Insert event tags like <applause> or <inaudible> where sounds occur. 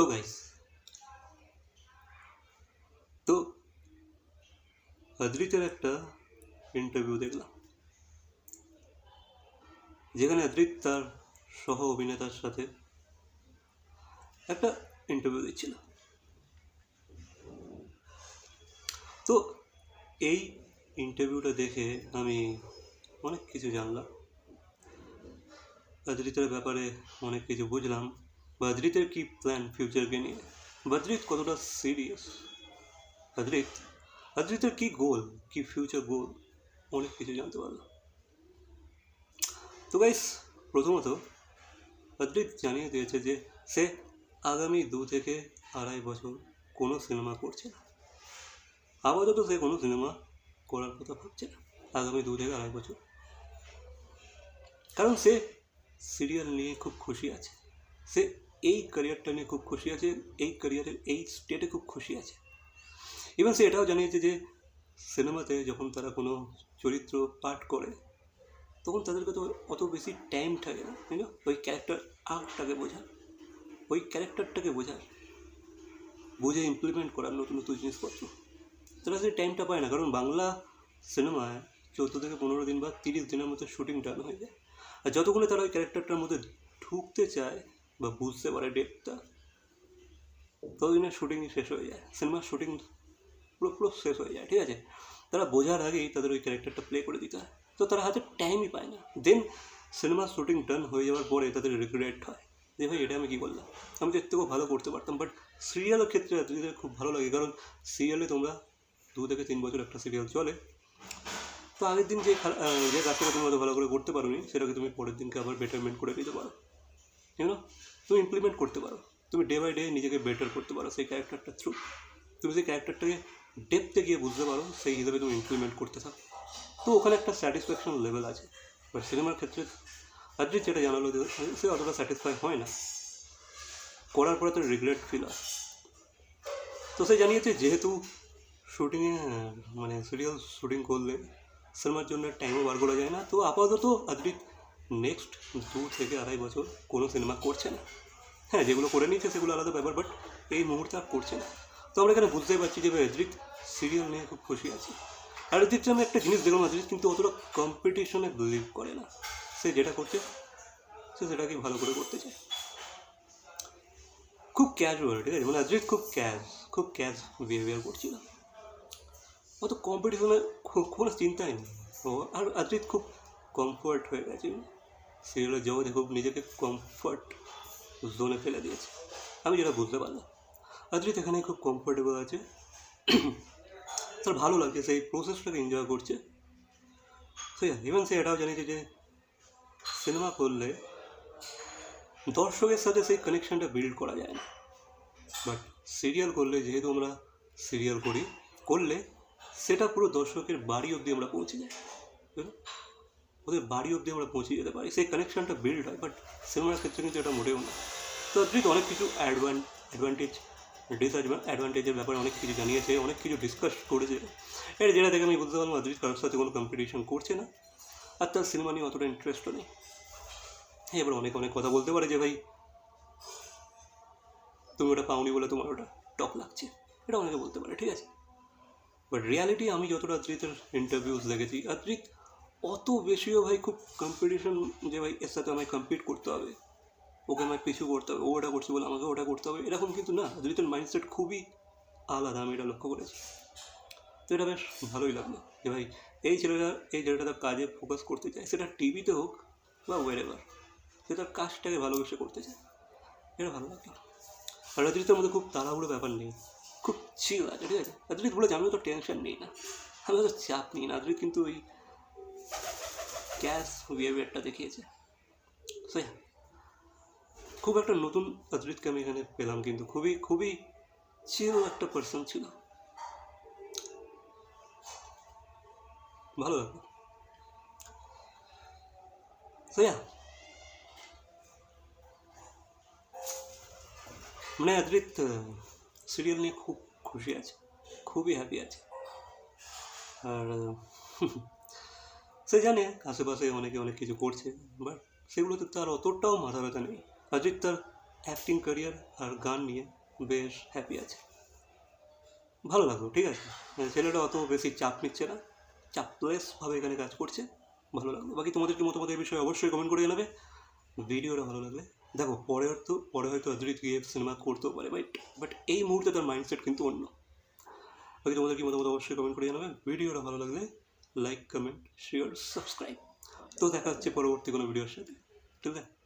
তো গাইস তো অদ্রিতের একটা ইন্টারভিউ দেখলাম, যেখানে অদ্রিত তার সহ অভিনেতার সাথে একটা ইন্টারভিউ দিচ্ছিল। তো এই ইন্টারভিউটা দেখে আমি অনেক কিছু জানলাম বদ্রিতের ব্যাপারে অনেক কিছু বুঝলাম। বদ্রিতের কি প্ল্যান ফিউচারকে নিয়ে? বদ্রিত কতটা সিরিয়াস বদ্রিত বদ্রিতের কি গোল কি ফিউচার গোল অনেক কিছু জানতে পারলাম। তো গাইস প্রথমত বদ্রিত জানিয়ে দিয়েছে যে সে আগামী দু থেকে আড়াই বছর কোনো সিনেমা করছে না। আপাতত সে কোনো সিনেমা করার কথা ভাবছে না, আগামী দু থেকে আড়াই বছর। কারণ সে সিরিয়াল নিয়ে খুব খুশি আছে। সে এই ক্যারিয়ারটা নিয়ে খুব খুশি আছে, এই ক্যারিয়ারের এই স্টেটে খুব খুশি আছে। এবং সে এটাও জানিয়েছে যে সিনেমাতে যখন তারা কোনো চরিত্র পাঠ করে, তখন তাদেরকে তো অত বেশি টাইম থাকে না, তাই না? ওই ক্যারেক্টার আর্টটাকে বোঝার, ওই ক্যারেক্টারটাকে বোঝার, বুঝে ইমপ্লিমেন্ট করার নতুন নতুন জিনিসপত্র। তারা সেই টাইমটা পায় না, কারণ বাংলা সিনেমায় চৌদ্দ থেকে পনেরো দিন বা তিরিশ দিনের মধ্যে শুটিং ডান হয়ে যায়। আর যতক্ষণে তারা ওই ক্যারেক্টারটার মধ্যে ঢুকতে চায় বা বুঝতে পারে ডেপটা ততদিনে শুটিং শেষ হয়ে যায়। সিনেমার শুটিং পুরো পুরো শেষ হয়ে যায়, ঠিক আছে? তারা বোঝার আগেই তাদের ওই ক্যারেক্টারটা প্লে করে দিতে হয়। তো তারা হাতে টাইমই পায় না। দেন সিনেমার শুটিং ডান হয়ে যাওয়ার পরে তাদের রিগ্রেট হয় যে, ভাই, এটা আমি কী করলাম? আমি তো এর থেকেও ভালো করতে পারতাম। বাট সিরিয়ালের ক্ষেত্রে এদের খুব ভালো লাগে। কারণ সিরিয়ালে তোমরা দু থেকে তিন বছর একটা সিরিয়াল চলে। তো আগের দিন যে যে কাজটাকে তুমি অত ভালো করে করতে পারোনি, সেটাকে তুমি পরের দিনকে আবার বেটারমেন্ট করে দিতে পারো। ইউনো তুমি ইমপ্লিমেন্ট করতে পারো তুমি ডে বাই ডে নিজেকে বেটার করতে পারো সেই ক্যারেক্টারটা থ্রু তুমি সেই ক্যারেক্টারটাকে ডেপতে গিয়ে বুঝতে পারো সেই হিসেবে তুমি ইমপ্লিমেন্ট করতে থাকো তো ওখানে একটা স্যাটিসফ্যাকশন লেভেল আছে বাট সিনেমার ক্ষেত্রে অদ্রিত যেটা জানালো যে সে অতটা স্যাটিসফাই হয় না করার পরে তার রিগ্রেট ফিল হয় তো সে জানিয়েছে যেহেতু শুটিংয়ে মানে সিরিয়াল শুটিং করলে সিনেমার জন্য টাইমও বার করা যায় না তো আপাতত অদ্রিত নেক্সট দু থেকে আড়াই বছর কোনো সিনেমা করছে না। হ্যাঁ যেগুলো করে নিয়েছে সেগুলো আলাদা ব্যাপার বাট এই মুহূর্তে আর করছে না। তো আমরা এখানে বুঝতেই পারছি যে অদ্রিত সিরিয়াল নিয়ে খুব খুশি আছি। আর অদ্রিত আমি একটা জিনিস দেখলাম অদ্রিত কিন্তু অতটা কম্পিটিশনে বিলিভ করে না। সে যেটা করছে, সে সেটাকে ভালো করে করতে চায়। খুব ক্যাজুয়াল ঠিক আছে? মানে অদ্রিত খুব ক্যাজ খুব ক্যাজ বিহেভিয়ার করছিল। অত কম্পিটিশনে কোনো চিন্তাই নেই। আর অদ্রিত খুব কমফোর্ট হয়ে গেছে। সিরিয়ালের জগতে খুব নিজেকে কমফর্ট জোনে ফেলে দিয়েছে। আমি যেটা বুঝতে পারলাম। অদ্রিত এখানে খুব কমফোর্টেবল আছে। তার ভালো লাগছে, সেই প্রসেসটাকে এনজয় করছে। সে ইভেন সে এটাও জানিয়েছে যে সিনেমা করলে দর্শকের সাথে সেই কানেকশনটা বিল্ড করা যায় না। বাট সিরিয়াল করলে, যেহেতু আমরা সিরিয়াল করি, করলে সেটা পুরো দর্শকের বাড়ি অবধি আমরা পৌঁছে যাই? ওদের বাড়ি অবধি আমরা পৌঁছে যেতে পারি। সেই কানেকশনটা বিল্ড হয় বাট সিনেমার ক্ষেত্রে কিন্তু এটা মোটেও না। তো অদ্রিত অনেক কিছু অ্যাডভান অ্যাডভান্টেজ ডিসঅ্যাডভান্টেজের ব্যাপারে অনেক কিছু জানিয়েছে, অনেক কিছু ডিসকাস করেছে। এটা যেটা দেখে আমি বুঝতে পারলাম অদ্রিত কারোর সাথে কোনো কম্পিটিশন করছে না। আর তার সিনেমা নিয়ে অতটা ইন্টারেস্টও নেই। এবার অনেক অনেক কথা বলতে পারে যে, ভাই, তুমি ওটা পাওনি বলে তোমার ওটা টপ লাগছে। এটা অনেকে বলতে পারে, ঠিক আছে? বাট রিয়ালিটি আমি যতটা অদ্রিতের ইন্টারভিউস দেখেছি, অদ্রিত অত বেশিও ভাই খুব কম্পিটিশন যে ভাই এর সাথে আমায় কম্পিট করতে হবে, ওকে আমায় পিছু করতে হবে, ও ওটা করছে বলে আমাকে ওটা করতে হবে, এরকম কিন্তু না। অদ্রিতের মাইন্ডসেট খুবই আলাদা, আমি এটা লক্ষ্য করেছি। তো এটা বেশ ভালোই লাগল যে ভাই এই ছেলেটা এই ছেলেটা তার কাজে ফোকাস করতে চায়। সেটা টিভিতে হোক বা ওয়েরেভার সে তার কাজটাকে ভালোবেসে করতে চায়। এটা ভালো লাগল। আর অদ্রিতের মধ্যে খুব তাড়াহুড়ো ব্যাপার নেই। খুব চিল আছে, ঠিক আছে? অদ্রিত বলে যে আমি তো টেনশন নেই না। আমি তো চাপ নিই না। অদ্রিত কিন্তু ওই ক্যাশ বিহেভিয়ারটা দেখিয়েছে। খুব একটা নতুন অদ্রিতকে আমি এখানে পেলাম কিন্তু খুবই খুবই চিল একটা পার্সন ছিল। ভালো লাগল। সো মানে অদ্রিত সিরিয়াল নিয়ে খুব খুশি আছে। খুবই হ্যাপি আছে। আর <laughs> সে জানে আশেপাশে অনেকে অনেক কিছু করছে বাট সেগুলোতে তার অতটাও মাথা ব্যথা নেই। অজিত তার অ্যাক্টিং ক্যারিয়ার আর গান নিয়ে বেশ হ্যাপি আছে। ভালো লাগল, ঠিক আছে? মানে ছেলেটা অত বেশি চাপ নিচ্ছে না, চাপলেসভাবে এখানে কাজ করছে, ভালো লাগল। বাকি তোমাদের কি মতামত এই বিষয়ে অবশ্যই কমেন্ট করে জানাবে। ভিডিওটা ভালো লাগলে, দেখো, পরে হয়তো পরে হয়তো অদ্রিত গিয়ে সিনেমা করতেও পারে বাট বাট এই মুহূর্তে তার মাইন্ডসেট কিন্তু অন্য। বাকি তোমাদের কি মতামত অবশ্যই কমেন্ট করে জানাবে। ভিডিওটা ভালো লাগলে লাইক কমেন্ট শেয়ার সাবস্ক্রাইব তো দেখা হচ্ছে পরবর্তী কোনো ভিডিওর সাথে। ঠিক আছে